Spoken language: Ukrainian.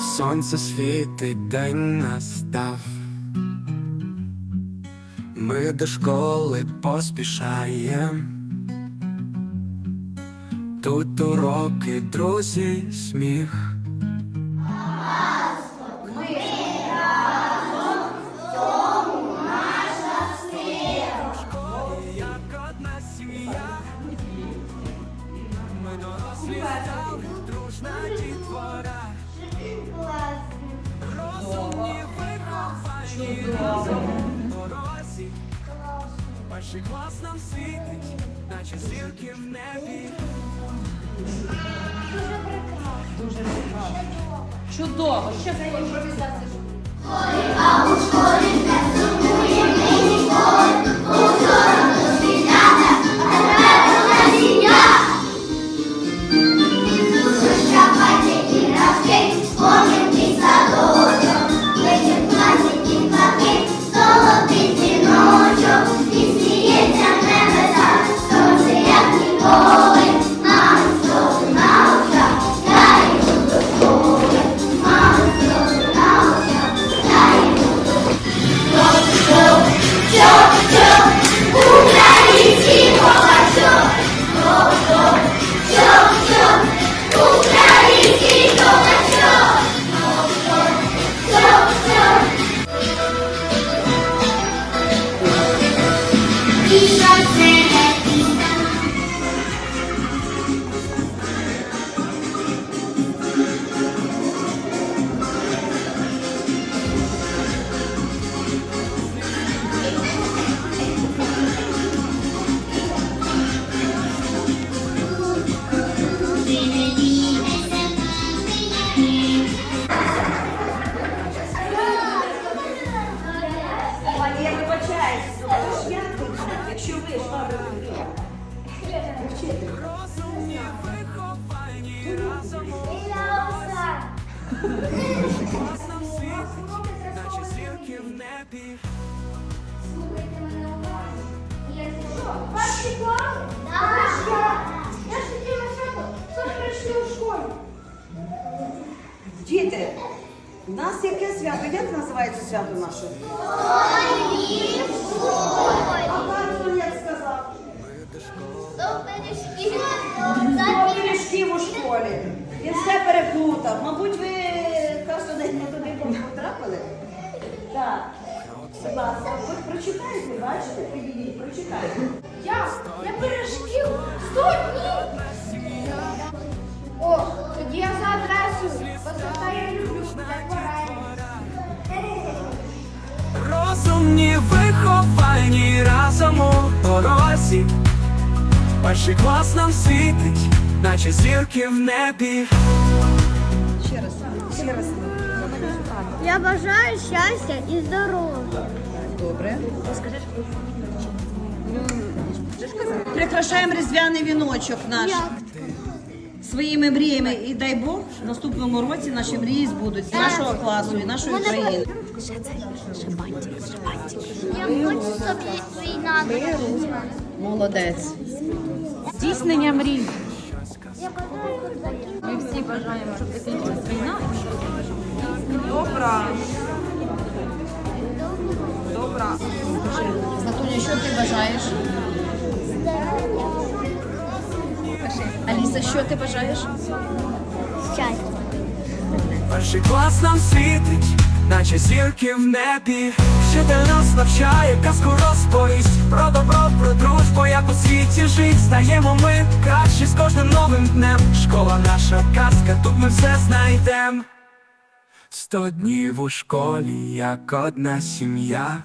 Сонце світить, день настав. Ми до школи поспішаєм. Тут уроки, друзі, сміх. Перший клас нам світить, наче зірки в небі. Дуже прекрасно. Дуже прекрасно. Чудово! Ще за імпровізацію. Пані, Розумні виховані разом зірки в небі. Ваші класи? Так. Я ж свято, що прийшли у школі. Діти, у нас яке свято? Як називається свято наше? А Він все переплутав. Мабуть, ви просто не туди потрапили? Так. Будь ласка, ви прочитайте, бачите? Підійдіть, прочитайте. Я? Я пиріжків? Сто днів? О, тоді я за адресою. Висота я люблю, як варені. Розумні виховані разом у дорозі. Перший клас нам світить, наче зірки в небі. Ще раз, ще раз. Я бажаю щастя і здоров'я. Добре. Прикрашаємо різдвяний віночок наш своїми мріями. І дай Бог, в наступному році наші мрії збудуть з нашого класу і нашої країни. Я хочу собі війна. Молодець. Здійснення мрій. Ми всі бажаємо, щоб закінчилась війна. Добра. Добра. Златуня, що ти бажаєш? Аліса, що ти бажаєш? щастя. Перший клас нам світить, наче зірки в небі. Вчитель нас навчає, казку розповість про добро, про дружбу, як у світі жить. Стаємо ми краще з кожним новим днем. Школа наша казка, тут ми все знайдем. Сто днів у школі, як одна сім'я.